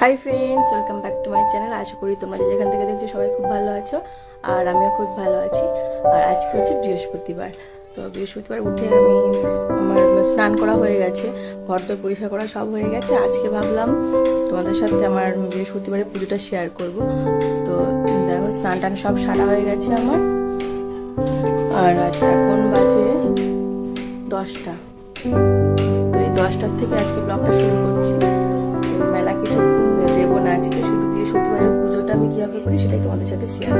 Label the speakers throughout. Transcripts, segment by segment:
Speaker 1: Hi friends welcome back to my channel আশা করি তোমরা যেখান থেকে দেখছ সবাই খুব ভালো আছো, আর আমিও খুব ভালো আছি। আর আজকে হচ্ছে বৃহস্পতিবার। তো বৃহস্পতিবার উঠে আমি আমার স্নান করা হয়ে গেছে ঘর তো পরিষ্কার করা সব হয়ে গেছে। আজকে ভাবলাম তোমাদের সাথে আমার বৃহস্পতিবারের পুজোটা শেয়ার করব। তো দেখো স্নান টান সব সারা হয়ে গেছে আমার। আর এখন বাজে দশটা। তো এই দশটার থেকে আজকে ব্লগটা শুরু করছি। মেলা কিছু দেবো না আজকে, শুধু বৃহস্পতিবারের পুজোটা আমি কীভাবে করি সেটাই তোমাদের সাথে শেয়ার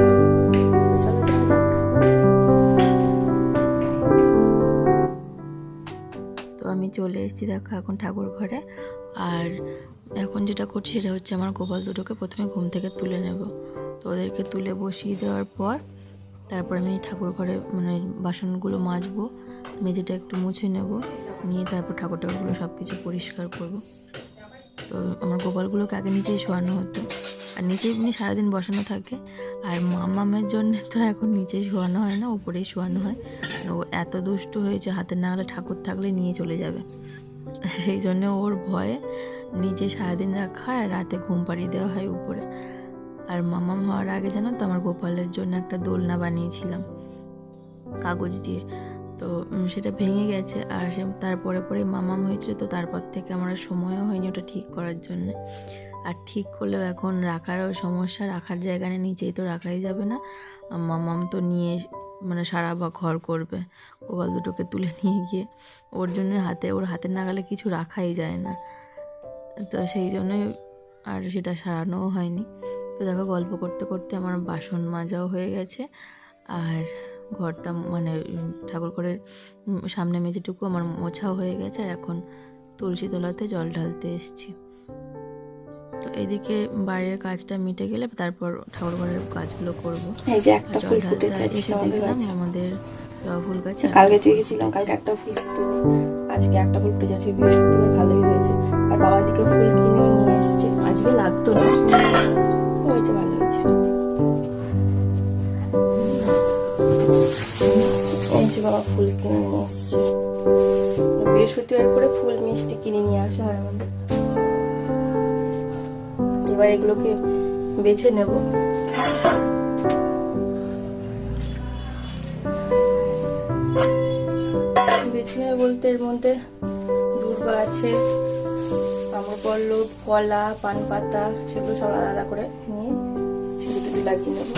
Speaker 1: করব। চলো তো আমি চলে এসেছি দেখো এখন ঠাকুর ঘরে। আর এখন যেটা করছি সেটা হচ্ছে আমার গোপাল দুটোকে প্রথমে ঘুম থেকে তুলে নেব। তো ওদেরকে তুলে বসিয়ে দেওয়ার পর তারপর আমি ঠাকুর ঘরে মানে বাসনগুলো মাজবো, মেঝেটা একটু মুছে নেব, নিয়ে তারপর ঠাকুর ঠাকুরগুলো সব কিছু পরিষ্কার করব। তো আমার গোপালগুলোকে আগে নিচেই শোয়ানো হতো। আর নিচেই এমনি সারাদিন বসানো থাকে। আর মামামের জন্য তো এখন নিচেই শোয়ানো হয় না, উপরেই শোয়ানো হয়। ও এত দুষ্টু হয়েছে হাতের নাগালে ঠাকুর থাকলে নিয়ে চলে যাবে। সেই জন্য ওর ভয়ে নিচে সারাদিন রাখা হয় আর রাতে ঘুম পাড়িয়ে দেওয়া হয় উপরে। আর মামাম হওয়ার আগে জানো তো আমার গোপালের জন্য একটা দোলনা বানিয়েছিলাম, কাগজ দিয়ে। তো সেটা ভেঙে গেছে আর সে তারপরে পরে মামাম হয়েছিল তো তারপর থেকে আমার সময়ও হয়নি ওটা ঠিক করার জন্য। আর ঠিক করলেও এখন রাখারও সমস্যা, রাখার জায়গা নেই, নিচেই তো রাখাই যাবে না। মামাম তো নিয়ে মানে সারা বা ঘর করবে, গোপাল দুটোকে তুলে নিয়ে গিয়ে। ওর জন্য হাতে, ওর হাতের নাগালে কিছু রাখাই যায় না। তো সেই জন্যই আর সেটা সারানোও হয়নি। তো দেখো গল্প করতে করতে আমার বাসন মাজাও হয়ে গেছে। আর ঘরটা মানে ঠাকুর ঘরের সামনে মেঝেটুকু আমার মোছাও হয়ে গেছে। আর এখন তুলসী তলাতে জল ঢালতে এসছি। তো এদিকে বাইরের কাজটা মিটে গেলে তারপর ঠাকুর ঘরের কাজগুলো করব। জল ঢালতে এসে
Speaker 2: আমাদের
Speaker 1: দেখলাম আমাদের জবা ফুল গাছে
Speaker 2: কালকে দেখেছিলাম কালকে একটা ফুল আজকে একটা ফুল আজকে বৃহস্পতিবার ভালোই হয়েছে। আর বাবা দিকে ফুল কিনেও নিয়ে এসছে।
Speaker 1: আজকে লাগতো না।
Speaker 2: হয়েছে ভালো হয়েছে যে বাবা ফুল কিনে নিয়ে এসছে। বৃহস্পতিবার করে ফুল মিষ্টি কিনে নিয়ে আসা হয় আমাদের। এবার এগুলোকে বেছে নেব। বেছে নেবে বলতে এর মধ্যে কলা, পান পাতা, সেগুলো সব আলাদা করে নিয়ে টুটি লাগিয়ে নেব।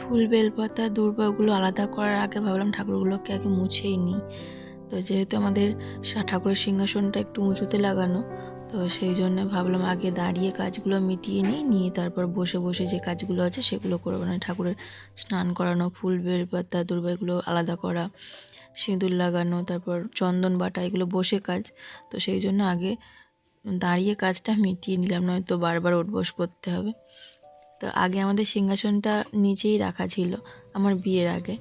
Speaker 1: ফুল বেলপাতা দূর্বা ওগুলো আলাদা করার আগে ভাবলাম ঠাকুরগুলোকে আগে মুছেই নিই। তো যেহেতু আমাদের ঠাকুরের সিংহাসনটা একটু উঁচুতে লাগানো, তো সেই জন্য ভাবলাম আগে দাঁড়িয়ে কাজগুলো মিটিয়ে নিই, নিয়ে তারপর বসে বসে যে কাজগুলো আছে সেগুলো করব। না ঠাকুরের স্নান করানো, ফুল বেলপাতা দূর্বা এগুলো আলাদা করা সিঁদুর লাগানো, তারপর চন্দন বাটা, এগুলো বসে কাজ। তো সেই জন্য আগে দাঁড়িয়ে কাজটা মিটিয়ে নিলাম, নয়তো বারবার উঠবস করতে হবে। তো আগে আমাদের সিংহাসনটা নিচেই রাখা ছিল, আমার বিয়ের আগে।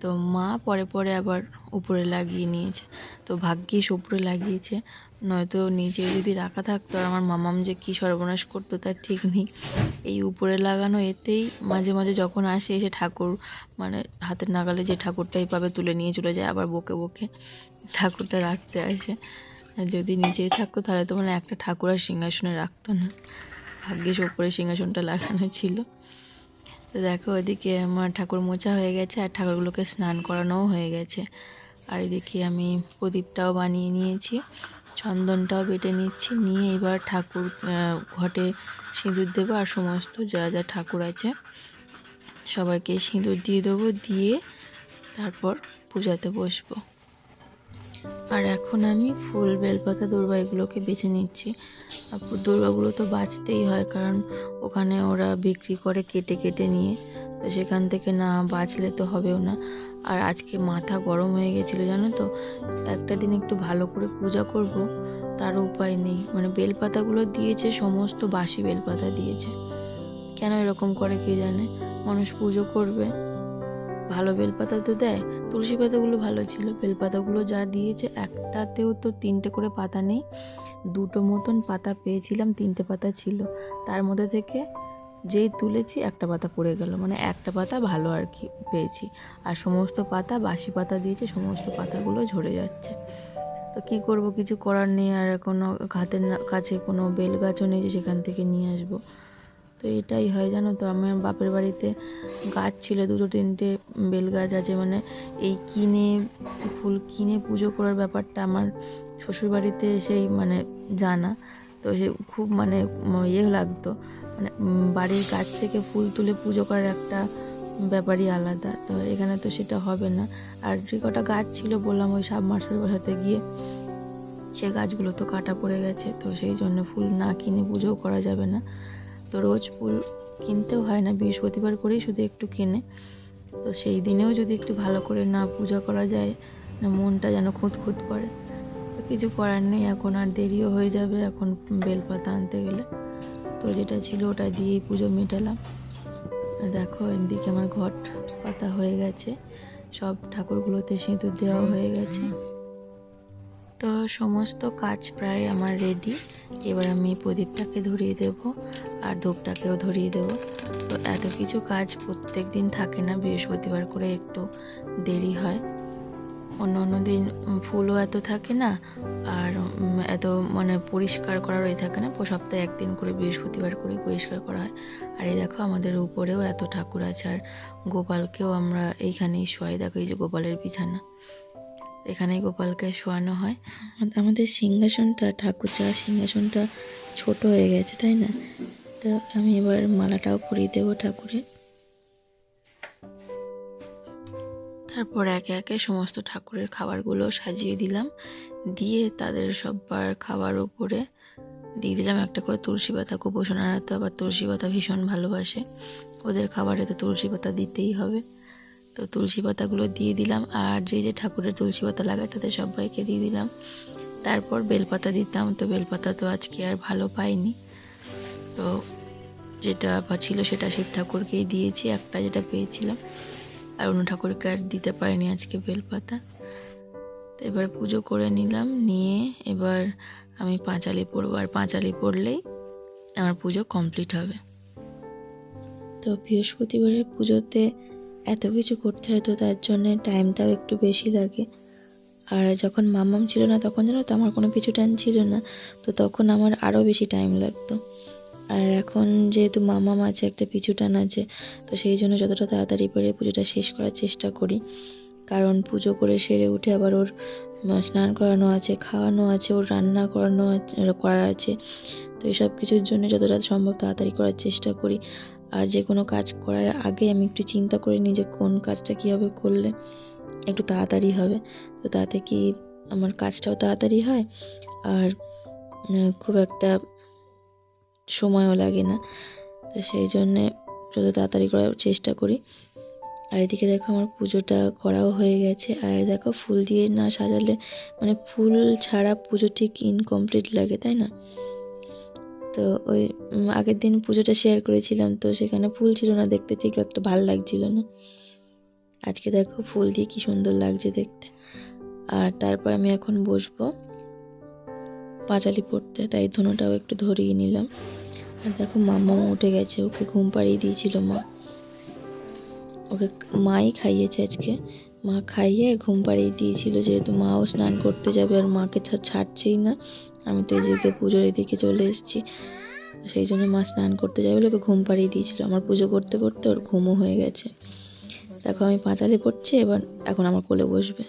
Speaker 1: তো মা পরে পরে আবার উপরে লাগিয়ে নিয়েছে। তো ভাগ্যিস উপরে লাগিয়েছে। নয়তো নিচে যদি রাখা থাকতো আর আমার মামাম যে কী সর্বনাশ করতো তার ঠিক নেই। এই উপরে লাগানো এতেই মাঝে মাঝে যখন আসে এসে ঠাকুর মানে হাতের নাগালে যে ঠাকুরটাই পাবে তুলে নিয়ে চলে যায় আবার বকে বকে ঠাকুরটা রাখতে আসে। যদি নিচেই থাকতো তাহলে তো মানে একটা ঠাকুর আর সিংহাসনে রাখতো না। ভাগ্যিস ওপরে সিংহাসনটা লাগানো ছিল। তো দেখো ওইদিকে আমার ঠাকুর মোছা হয়ে গেছে আর ঠাকুরগুলোকে স্নান করানোও হয়ে গেছে। আর এদিকে আমি প্রদীপটাও বানিয়ে নিয়েছি, চন্দনটাও বেটে নিচ্ছি, নিয়ে এবার ঠাকুর ঘটে সিঁদুর দেবো আর সমস্ত যা যা ঠাকুর আছে সবাইকে সিঁদুর দিয়ে দেবো, দিয়ে তারপর পূজাতে বসবো। আর এখন আমি ফুল বেলপাতা দূর্বা এগুলোকে বেছে নিচ্ছি। আর দূর্বাগুলো তো বাঁচতেই হয়, কারণ ওখানে ওরা বিক্রি করে কেটে কেটে নিয়ে, তো সেখান থেকে না বাঁচলে তো হবেও না। আর আজকে মাথা গরম হয়ে গেছিল, জানো তো? একটা দিন একটু ভালো করে পূজা করব তার উপায় নেই। মানে বেলপাতাগুলো দিয়েছে, সমস্ত বাসি বেলপাতা দিয়েছে। কেন এরকম করে কে জানে? মানুষ পুজো করবে। ভালো বেলপাতা তো দেয় তুলসী পাতাগুলো ভালো ছিল বেলপাতাগুলো যা দিয়েছে, একটাতেও তো তিনটে করে পাতা নেই। দুটো মতন পাতা পেয়েছিলাম, তিনটে পাতা ছিল। তার মধ্যে থেকে যেই তুলেছি, একটা পাতা পড়ে গেল। মানে একটা পাতা ভালো আর কি পেয়েছি। আর সমস্ত পাতা, বাসি পাতা দিয়েছে, সমস্ত পাতাগুলো ঝরে যাচ্ছে। তো কী করব? কিছু করার নেই। আর এখনও হাতের কাছে কোনো বেল গাছও নেই যে সেখান থেকে নিয়ে আসব। তো এটাই হয় জানো তো? আমার বাপের বাড়িতে গাছ ছিল, দুটো তিনটে বেল গাছ আছে। মানে এই কিনে ফুল, কিনে পুজো করার ব্যাপারটা আমার শ্বশুরবাড়িতে সেই মানে জানা। তো সে খুব মানে ইয়ে লাগতো। মানে বাড়ির গাছ থেকে ফুল তুলে পুজো করার একটা ব্যাপারই আলাদা। তো এখানে তো সেটা হবে না। আর যে কটা গাছ ছিল বললাম, ওই সাবমার্সেল বসাতে গিয়ে সে গাছগুলো তো কাটা পড়ে গেছে। তো সেই জন্য ফুল না কিনে পুজোও করা যাবে না। তো রোজ ফুল কিনতেও হয় না, বৃহস্পতিবার করেই শুধু একটু কেনে। তো সেই দিনেও যদি একটু ভালো করে না পূজা করা যায়, না মনটা যেন খুঁত খুঁত করে কিছু করার নেই, এখন আর দেরিও হয়ে যাবে, এখন বেলপাতা আনতে গেলে। তো যেটা ছিল ওটা দিয়েই পুজো মেটালাম। দেখো, এদিকে আমার ঘট পাতা হয়ে গেছে। সব ঠাকুরগুলোতে সিঁদুর দেওয়া হয়ে গেছে। তো সমস্ত কাজ প্রায় আমার রেডি এবার আমি প্রদীপটাকে ধরিয়ে দেব আর ধূপটাকেও ধরিয়ে দেব। তো এত কিছু কাজ প্রত্যেক দিন থাকে না, বৃহস্পতিবার করে একটু দেরি হয়। অন্য অন্য দিন ফুলও এত থাকে না, আর এত মানে পরিষ্কার করার ওই থাকে না। সপ্তাহে একদিন করে বৃহস্পতিবার করে পরিষ্কার করা হয়। আর এই দেখো আমাদের উপরেও এত ঠাকুর আছে, আর গোপালকেও আমরা এইখানেই শোয়াই। দেখো এই যে গোপালের বিছানা। এখানেই গোপালকে শোয়ানো হয়। আমাদের সিংহাসনটা ঠাকুর যাওয়ার সিংহাসনটা ছোট হয়ে গেছে তাই না? তো আমি এবার মালাটাও পরিয়ে দেবো ঠাকুরের। তারপর একে একে সমস্ত ঠাকুরের খাবারগুলো সাজিয়ে দিলাম। দিয়ে তাদের সব্বার খাবার উপরে দিয়ে দিলাম একটা করে তুলসী পাতা। কুপোষণারা তো আবার তুলসী পাতা ভীষণ ভালোবাসে। ওদের খাবারে তো তুলসী পাতা দিতেই হবে। তো তুলসী পাতাগুলো দিয়ে দিলাম আর যে যে ঠাকুরের তুলসী পাতা লাগায় তাদের সবাইকে দিয়ে দিলাম। তারপর বেলপাতা দিতাম, তো বেলপাতা তো আজকে আর ভালো পাইনি। তো যেটা ছিল সেটা শিব ঠাকুরকেই দিয়েছি, একটা যেটা পেয়েছিলাম। আর অন্য ঠাকুরকে আর দিতে পারিনি আজকে বেলপাতা। তো এবার পুজো করে নিলাম, নিয়ে এবার আমি পাঁচালি পড়ব আর পাঁচালি পড়লেই আমার পুজো কমপ্লিট হবে। তো বৃহস্পতিবারের পুজোতে এত কিছু করতে হয় তো তার জন্যে টাইমটাও একটু বেশি লাগে। আর যখন মামাম ছিল না তখন জানো তো আমার কোনো পিছু টান ছিল না, তো তখন আমার আরও বেশি টাইম লাগতো। আর এখন যেহেতু মামাম আছে, একটা পিছু টান আছে, তো সেই জন্য যতটা তাড়াতাড়ি পারে পুজোটা শেষ করার চেষ্টা করি। কারণ পুজো করে সেরে উঠে আবার ওর স্নান করানো আছে, খাওয়ানো আছে, ওর রান্না করানো আছে করার আছে। তো এইসব কিছুর জন্য যতটা সম্ভব তাড়াতাড়ি করার চেষ্টা করি। আর যে কোনো কাজ করার আগে আমি একটু চিন্তা করে নিই যে কোন কাজটা কীভাবে করলে একটু তাড়াতাড়ি হবে। তো তাতে কি আমার কাজটাও তাড়াতাড়ি হয়? আর খুব একটা সময়ও লাগে না। তো সেই জন্যে যত তাড়াতাড়ি করার চেষ্টা করি। আর এদিকে দেখো আমার পুজোটা করাও হয়ে গেছে। আর দেখো ফুল দিয়ে না সাজালে মানে ফুল ছাড়া পুজো ঠিক ইনকমপ্লিট লাগে, তাই না? তো ওই আগের দিন পুজোটা শেয়ার করেছিলাম, তো সেখানে ফুল ছিল না দেখতে, ঠিক একটা ভালো লাগছিল না। আজকে দেখো ফুল দিয়ে কি সুন্দর লাগছে দেখতে। আর তারপর আমি এখন বসবো পাঁচালি পড়তে, তাই ধনুটাও একটু ধরিয়ে নিলাম। আর দেখো মামাও উঠে গেছে, ওকে ঘুম পাড়িয়ে দিয়েছিল মা। ওকে মাই খাইয়েছে আজকে। মা খাইয়ে ঘুম পাড়িয়ে দিয়েছিল যেহেতু মাও স্নান করতে যাবে আর মাকে ছাড়ছেই না। আমি তো এদিকে পুজোর এদিকে চলে এসেছি। সেই জন্য মা স্নান করতে যাবে ওকে ঘুম পাড়িয়ে দিয়েছিল। আমার পুজো করতে করতে ওর ঘুমও হয়ে গেছে। দেখো আমি পাঁচালি পড়ছি, এবার এখন আমার কোলে বসবে।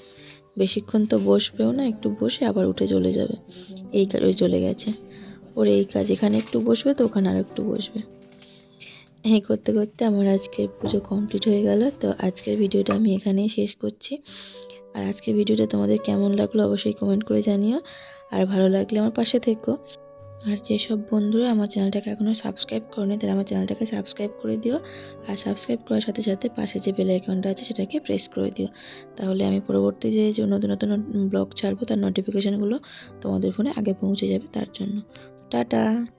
Speaker 1: বেশিক্ষণ তো বসবেও না, একটু বসে আবার উঠে চলে যাবে। এই কাজ ওই চলে গেছে। ওর এই কাজ, এখানে একটু বসবে তো ওখানে আর একটু বসবে। এই করতে করতে আমার আজকের পুজো কমপ্লিট হয়ে গেল। তো আজকের ভিডিওটা আমি এখানেই শেষ করছি। আর আজকের ভিডিওটা তোমাদের কেমন লাগল অবশ্যই কমেন্ট করে জানিও। আর ভালো লাগলে আমার পাশে থেকো। আর যেসব বন্ধুরা আমার চ্যানেলটাকে এখনও সাবস্ক্রাইব করেনি, তারা আমার চ্যানেলটাকে সাবস্ক্রাইব করে দিও। আর সাবস্ক্রাইব করার সাথে সাথে পাশে যে বেল আইকনটা আছে, সেটাকে প্রেস করে দিও। তাহলে আমি পরবর্তী যে যে নতুন নতুন ব্লগ ছাড়বো, তার নোটিফিকেশানগুলো তোমাদের ফোনে আগে পৌঁছে যাবে তার জন্য। টাটা!